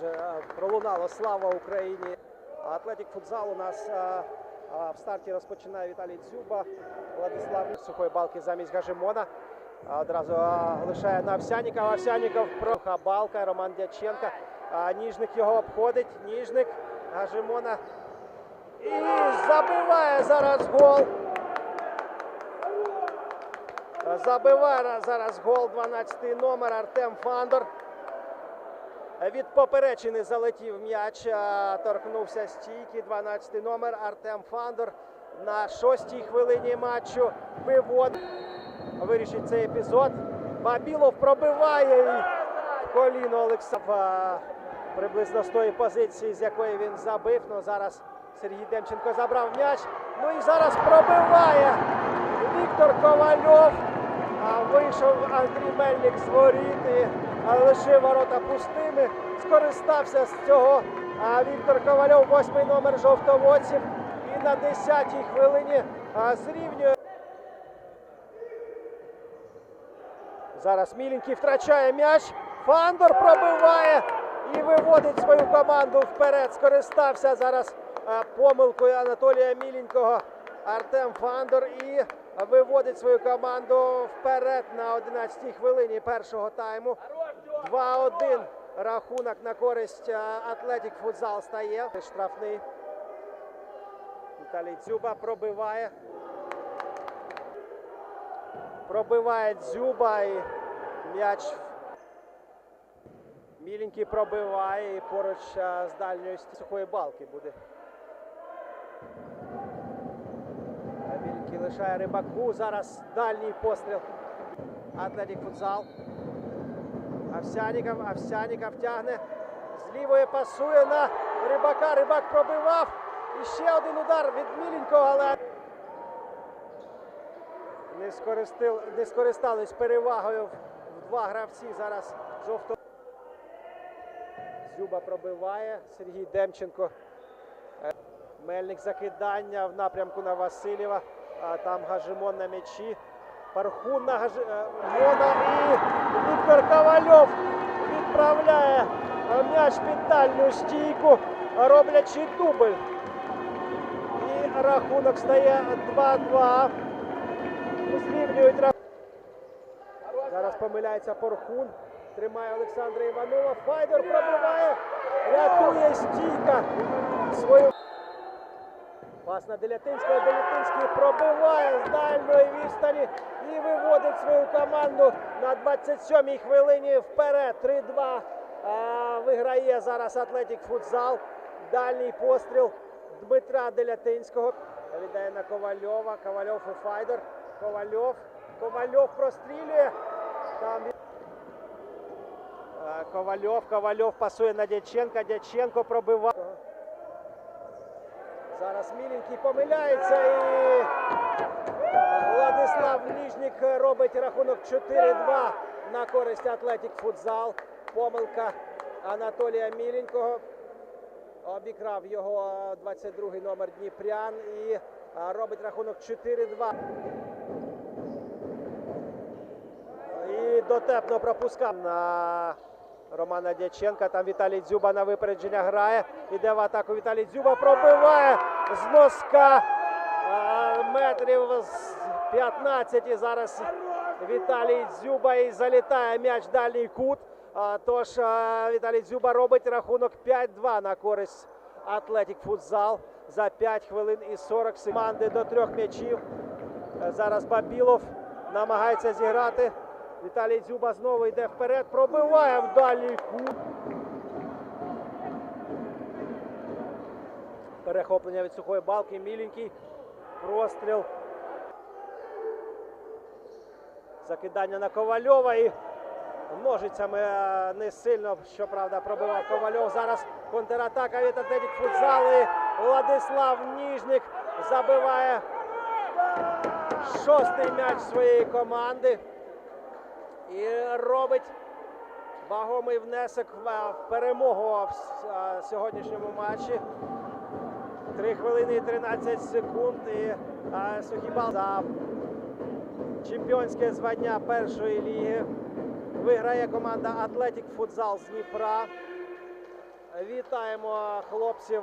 Отже, е, пролунало слава Україні. Атлетик футзал у нас е, е, в старті розпочинає Віталій Дзюба. Владислав сухої балки замість Гажимона. Одразу лишає на Овсянікова. Овсяніков проха балка. Роман Дяченко. Ніжник його обходить. Ніжник Гажимона. І забиває зараз гол. Забиває зараз гол 12-й номер Артем Фандор. Від поперечини залетів м'яч, торкнувся стійки. 12-й номер Артем Фандор на шостій хвилині матчу виводить. Вирішить цей епізод. Бабілов пробиває коліно Олександра приблизно з тої позиції, з якої він забив. Ну зараз Сергій Демченко забрав м'яч. Ну і зараз пробиває Віктор Ковальов. Вийшов Андрій Мельник з воріт лишив ворота пустими. Скористався з цього Віктор Ковальов, восьмий номер жовтоводців. І на 10-й хвилині зрівнює. Зараз Міленький втрачає м'яч. Фандор пробиває і виводить свою команду вперед. Скористався зараз помилкою Анатолія Міленького Артем Фандор і виводить свою команду вперед на 11-й хвилині першого тайму. 2-1 рахунок на користь Атлетік Футзал стає. Штрафний. Віталій Дзюба пробиває. Пробиває Дзюба і м'яч. Міленький пробиває і поруч з дальньої сухої балки буде. А Міленький лишає рибаку. Зараз дальній постріл. Атлетик футзал. Овсяніков, Овсяніков тягне. З пасує на рибака. Рибак пробивав. І ще один удар від Міленького, але не, скористил, не скористались перевагою в два гравці. Зараз жовто. Зюба пробиває. Сергій Демченко. Е, Мельник закидання в напрямку на Васильєва. А Там Гажимон на м'ячі. Пархун на Гажи... е, і Віктор Ковальов відправляє м'яч під дальню стійку, роблячи дубль. І рахунок стає 2-2. Зрівнюють рахунок. Зараз помиляється Порхун. Тримає Олександра Іванова. Файдер пробиває. Рятує стійка свою. Пас на Делятинського. Делятинський пробиває з дальньої відстані і виводить свою команду на 27-й хвилині вперед. 3-2. Виграє зараз Атлетік Футзал. Дальній постріл Дмитра Делятинського. Віддає на Ковальова. Ковальов і Файдер. Ковальов. Ковальов прострілює. Там Ковальов. Ковальов пасує на Дяченка. Дяченко пробиває. Зараз Міленький помиляється і Владислав Ніжник робить рахунок 4-2 на користь Атлетік Футзал. Помилка Анатолія Міленького. Обікрав його 22-й номер Дніпрян і робить рахунок 4-2. І дотепно пропускав на Романа Дяченка. Там Віталій Дзюба на випередження грає. Іде в атаку Віталій Дзюба. Пробиває з носка метрів з 15. І зараз Віталій Дзюба і залітає м'яч в дальній кут. Тож Віталій Дзюба робить рахунок 5-2 на користь Атлетік Футзал за 5 хвилин і 40 секунд. Команди до трьох м'ячів. Зараз Бабілов намагається зіграти. Віталій Дзюба знову йде вперед, пробиває в дальній кут. Перехоплення від сухої балки. Міленький. Простріл. Закидання на Ковальова і ножицями е, не сильно, щоправда, пробивав Ковальов. Зараз контратака від Атлетік Футзали. Владислав Ніжник забиває шостий м'яч своєї команди. І робить вагомий внесок в перемогу в сьогоднішньому матчі. 3 хвилини і 13 секунд. І Сухібал за чемпіонське звання першої ліги. Виграє команда Атлетік Футзал з Дніпра. Вітаємо хлопців.